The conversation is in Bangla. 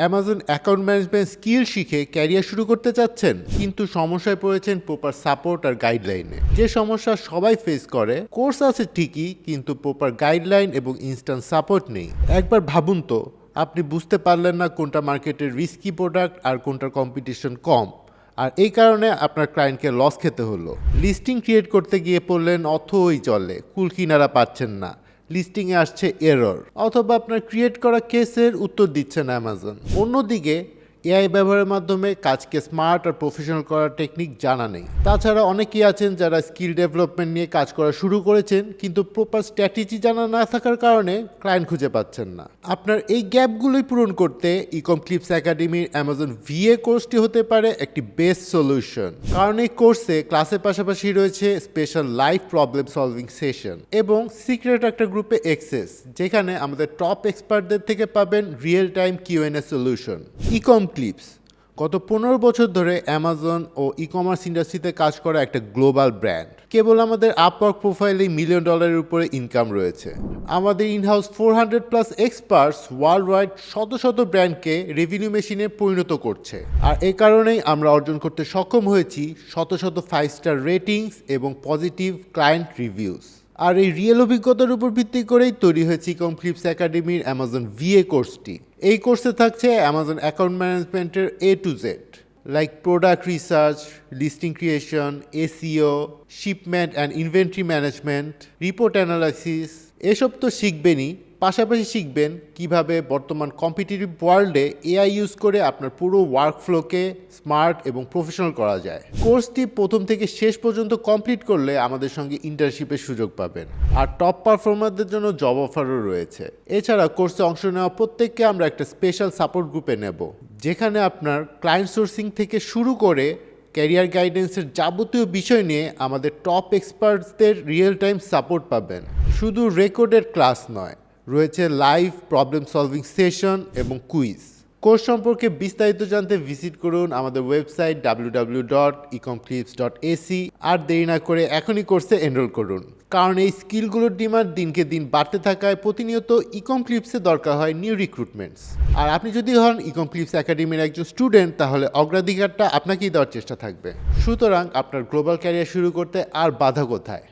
অ্যামাজন অ্যাকাউন্ট ম্যানেজমেন্ট স্কিল শিখে ক্যারিয়ার শুরু করতে চাচ্ছেন, কিন্তু সমস্যায় পড়েছেন প্রপার সাপোর্ট আর গাইডলাইনে যে সমস্যা সবাই ফেস করে কোর্স আছে ঠিকই, কিন্তু প্রপার গাইডলাইন এবং ইনস্ট্যান্ট সাপোর্ট নেই। একবার ভাবুন তো, আপনি বুঝতে পারলেন না কোনটা মার্কেটের রিস্কি প্রোডাক্ট আর কোনটার কম্পিটিশন কম। আর এই কারণে আপনার ক্লায়েন্টকে লস খেতে হলো। লিস্টিং ক্রিয়েট করতে গিয়ে পড়লেন অথই চলে, কুল কিনারা পাচ্ছেন না। লিস্টিংয়ে আসছে এরর অথবা আপনার ক্রিয়েট করা কেসের উত্তর দিচ্ছে না অ্যামাজন অন্যদিকে এআই ব্যবহারের মাধ্যমে কাজকে স্মার্ট আর প্রফেশনাল করার টেকনিক জানা নেই। তাছাড়া অনেকেই আছেন যারা স্কিল ডেভেলপমেন্ট নিয়ে কাজ করা শুরু করেছেন, কিন্তু প্রপার স্ট্র্যাটেজি জানা না থাকার কারণে ক্লায়েন্ট খুঁজে পাচ্ছেন না। আপনার এই গ্যাপগুলোই পূরণ করতে ইকম ক্লিপস একাডেমির অ্যামাজন ভিএ কোর্সটি হতে পারে একটি বেস্ট সলিউশন। কারণ এই কোর্সে ক্লাসের পাশাপাশি রয়েছে special life problem solving session এবং সিক্রেট একটা গ্রুপে এক্সেস, যেখানে আমাদের টপ এক্সপার্টদের থেকে পাবেন real time Q n A solution. Ecom clips গত পনেরো বছর ধরে অ্যামাজন ও ই কমার্স ইন্ডাস্ট্রিতে কাজ করা একটা গ্লোবাল ব্র্যান্ড কেবল আমাদের আপওয়ার্ক প্রোফাইলেই মিলিয়ন ডলারের উপরে ইনকাম রয়েছে। আমাদের in house four hundred plus experts worldwide শত শত ব্র্যান্ডকে রেভিনিউ মেশিনে পরিণত করছে। আর এ কারণেই আমরা অর্জন করতে সক্ষম হয়েছি শত শত ফাইভ স্টার রেটিংস এবং পজিটিভ ক্লায়েন্ট রিভিউস আর এই রিয়েল অভিজ্ঞতার উপর ভিত্তি করেই তৈরি হয়েছে ইকম ফ্লিপস একাডেমির অ্যামাজন ভিএ কোর্সটি এই কোর্সে থাকছে অ্যামাজন অ্যাকাউন্ট ম্যানেজমেন্টের A to Z like product research listing creation SEO shipment and inventory management report analysis এসব তো শিখবেনই। পাশাপাশি শিখবেন কীভাবে বর্তমান কম্পিটিটিভ ওয়ার্ল্ডে এআই ইউজ করে আপনার পুরো ওয়ার্কফ্লোকে স্মার্ট এবং প্রফেশনাল করা যায়। কোর্সটি প্রথম থেকে শেষ পর্যন্ত কমপ্লিট করলে আমাদের সঙ্গে ইন্টার্নশিপের সুযোগ পাবেন। আর টপ পারফর্মারদের জন্য জব অফারও রয়েছে। এছাড়া কোর্সে অংশ নেওয়া প্রত্যেককে আমরা একটা স্পেশাল সাপোর্ট গ্রুপে নেব, যেখানে আপনার ক্লায়েন্ট সোর্সিং থেকে শুরু করে ক্যারিয়ার গাইডেন্সের যাবতীয় বিষয় নিয়ে আমাদের টপ এক্সপার্টসদের রিয়েল টাইম সাপোর্ট পাবেন। শুধু রেকর্ডের ক্লাস নয় রয়েছে লাইভ প্রবলেম সলভিং সেশন এবং কুইজ কোর্স সম্পর্কে বিস্তারিত জানতে ভিজিট করুন আমাদের website W dot dot AC আর দেরি না করে এখনই কোর্সে এনরোল করুন। কারণ এই স্কিলগুলোর ডিমান্ড দিনকে দিন বাড়তে থাকায় প্রতিনিয়ত ইকম ক্লিপসে দরকার হয় নিউ রিক্রুটমেন্টস আর আপনি যদি হন ইকম ক্লিপস একাডেমির একজন স্টুডেন্ট তাহলে অগ্রাধিকারটা আপনাকেই দেওয়ার চেষ্টা থাকবে। সুতরাং আপনার গ্লোবাল ক্যারিয়ার শুরু করতে আর বাধা কোথায়?